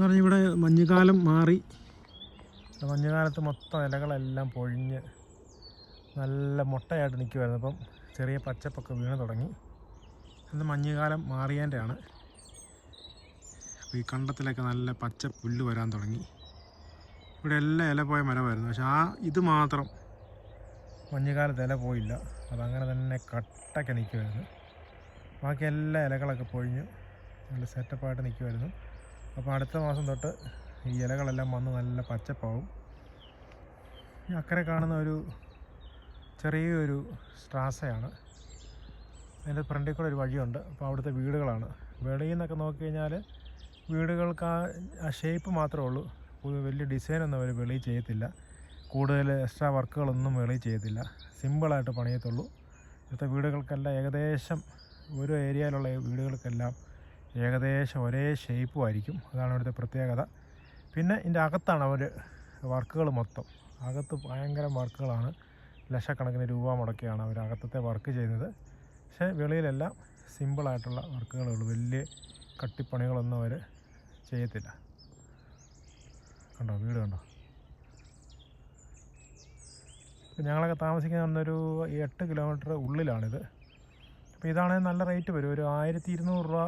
എന്ന് പറഞ്ഞാൽ ഇവിടെ മഞ്ഞുകാലം മാറി. മഞ്ഞുകാലത്ത് മൊത്തം ഇലകളെല്ലാം പൊഴിഞ്ഞ് നല്ല മുട്ടയായിട്ട് നിൽക്കുമായിരുന്നു അപ്പം ചെറിയ പച്ചപ്പൊക്കെ വീണ് തുടങ്ങി. അന്ന് മഞ്ഞുകാലം മാറിയതിന്റെയാണ് അപ്പോൾ ഈ കണ്ടത്തിലൊക്കെ നല്ല പച്ച പുല്ല് വരാൻ തുടങ്ങി. ഇവിടെ എല്ലാം ഇല പോയ മരമായിരുന്നു. പക്ഷെ ആ ഇത് മാത്രം മഞ്ഞുകാലത്ത് ഇല പോയില്ല. അതങ്ങനെ തന്നെ കട്ടൊക്കെ നിൽക്കുമായിരുന്നു ബാക്കി എല്ലാ ഇലകളൊക്കെ പൊഴിഞ്ഞു നല്ല സെറ്റപ്പായിട്ട് നിൽക്കുമായിരുന്നു അപ്പോൾ അടുത്ത മാസം തൊട്ട് ഈ ഇലകളെല്ലാം വന്ന് നല്ല പച്ചപ്പാവും. ഈ അക്കരെ കാണുന്ന ഒരു ചെറിയൊരു സ്ട്രാസയാണ്. അതിന്റെ ഫ്രണ്ടിൽ കൂടെ ഒരു വഴിയുണ്ട്. അപ്പോൾ അവിടുത്തെ വീടുകളാണ്. വെളിയിൽ നിന്നൊക്കെ നോക്കിക്കഴിഞ്ഞാൽ വീടുകൾക്ക് ആ ഷേപ്പ് മാത്രമേ ഉള്ളൂ. വലിയ ഡിസൈനൊന്നും അവർ വെളിയിൽ ചെയ്യത്തില്ല. കൂടുതൽ എക്സ്ട്രാ വർക്കുകളൊന്നും വെളിയിൽ ചെയ്യത്തില്ല. സിമ്പിളായിട്ട് പണിയത്തുള്ളൂ. ഇവിടുത്തെ വീടുകൾക്കെല്ലാം ഏകദേശം ഓരോ ഏരിയയിലുള്ള വീടുകൾക്കെല്ലാം ഏകദേശം ഒരേ ഷേപ്പും ആയിരിക്കും. അതാണ് ഇവിടുത്തെ പ്രത്യേകത. പിന്നെ ഇതിന്റെ അകത്താണ് അവർ വർക്കുകൾ മൊത്തം. അകത്ത് ഭയങ്കര വർക്കുകളാണ്. ലക്ഷക്കണക്കിന് രൂപ മുടക്കിയാണ് അവർ അകത്തത്തെ വർക്ക് ചെയ്യുന്നത്. പക്ഷേ വെളിയിലെല്ലാം സിമ്പിളായിട്ടുള്ള വർക്കുകളേ ഉള്ളൂ. വലിയ കട്ടിപ്പണികളൊന്നും അവർ ചെയ്യത്തില്ല. കണ്ടോ? വീട് കണ്ടോ? ഞങ്ങളൊക്കെ താമസിക്കുന്ന ഒരു എട്ട് കിലോമീറ്റർ ഉള്ളിലാണിത്. അപ്പോൾ ഇതാണെങ്കിൽ നല്ല റേറ്റ് വരും. ഒരു ആയിരത്തി ഇരുന്നൂറ് രൂപ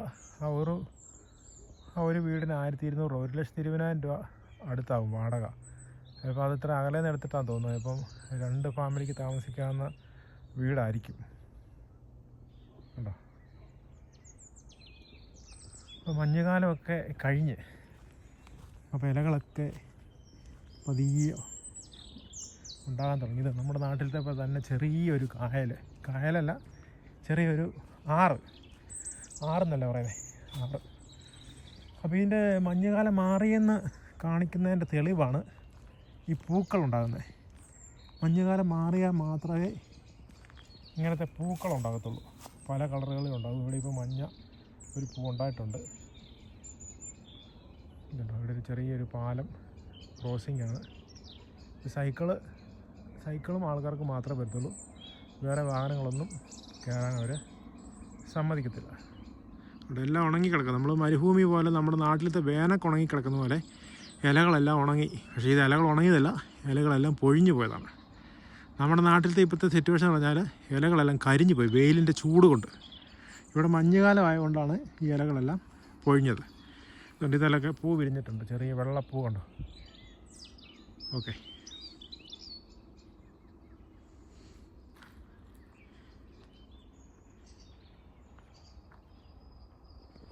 ആ ഒരു ആ ഒരു വീടിന് ആയിരത്തി ഇരുന്നൂറ് രൂപ. ഒരു ലക്ഷത്തി ഇരുപതിനായിരം രൂപ അടുത്താവും വാടക. അപ്പോൾ അത് ഇത്ര അകലെ നിന്ന് എടുത്തിട്ടാണ് തോന്നുന്നത്. ഇപ്പം രണ്ട് ഫാമിലിക്ക് താമസിക്കാവുന്ന വീടായിരിക്കും. കണ്ടോ? അപ്പോൾ മഞ്ഞുകാലമൊക്കെ കഴിഞ്ഞ്. അപ്പോൾ ഇലകളൊക്കെ പതിയെ ഉണ്ടാകാൻ തുടങ്ങി. ഇത് നമ്മുടെ നാട്ടിലത്തെ തന്നെ ചെറിയൊരു കായൽ കായലല്ല ചെറിയൊരു ആറ്. ആറെന്നല്ല പറയുന്നത് ആറ്. അപ്പോൾ ഇതിന്റെ മഞ്ഞുകാലം മാറിയെന്ന് കാണിക്കുന്നതിന്റെ തെളിവാണ് ഈ പൂക്കൾ ഉണ്ടാകുന്നത് മഞ്ഞുകാലം മാറിയാൽ മാത്രമേ ഇങ്ങനത്തെ പൂക്കൾ ഉണ്ടാകത്തുള്ളൂ. പല കളറുകളും ഉണ്ടാകും. ഇവിടെ ഇപ്പോൾ മഞ്ഞ ഒരു പൂ ഉണ്ടായിട്ടുണ്ട്. ഇവിടെ ഒരു ചെറിയൊരു പാലം ക്രോസിംഗ് ആണ് സൈക്കിൾ സൈക്കിളും ആൾക്കാർക്ക് മാത്രമേ പറ്റത്തുള്ളൂ. വേറെ വാഹനങ്ങളൊന്നും കയറാൻ അവർ സമ്മതിക്കത്തില്ല. ഇവിടെ എല്ലാം ഉണങ്ങി കിടക്കുക നമ്മൾ മരുഭൂമി പോലെ നമ്മുടെ നാട്ടിലത്തെ വേനൊക്കെ ഉണങ്ങി കിടക്കുന്ന പോലെ ഇലകളെല്ലാം ഉണങ്ങി. പക്ഷേ ഇത് ഇലകൾ ഉണങ്ങിയതല്ല ഇലകളെല്ലാം പൊഴിഞ്ഞു പോയതാണ്. നമ്മുടെ നാട്ടിലത്തെ ഇപ്പോഴത്തെ സിറ്റുവേഷൻ എന്ന് പറഞ്ഞാൽ ഇലകളെല്ലാം കരിഞ്ഞു പോയി വെയിലിന്റെ ചൂട് കൊണ്ട്. ഇവിടെ മഞ്ഞുകാലം ആയതുകൊണ്ടാണ് ഈ ഇലകളെല്ലാം പൊഴിഞ്ഞത്. അതുകൊണ്ട് ഇതിലൊക്കെ പൂ വിരിഞ്ഞിട്ടുണ്ട് ചെറിയ വെള്ളപ്പൂ കണ്ടോ? ഓക്കെ.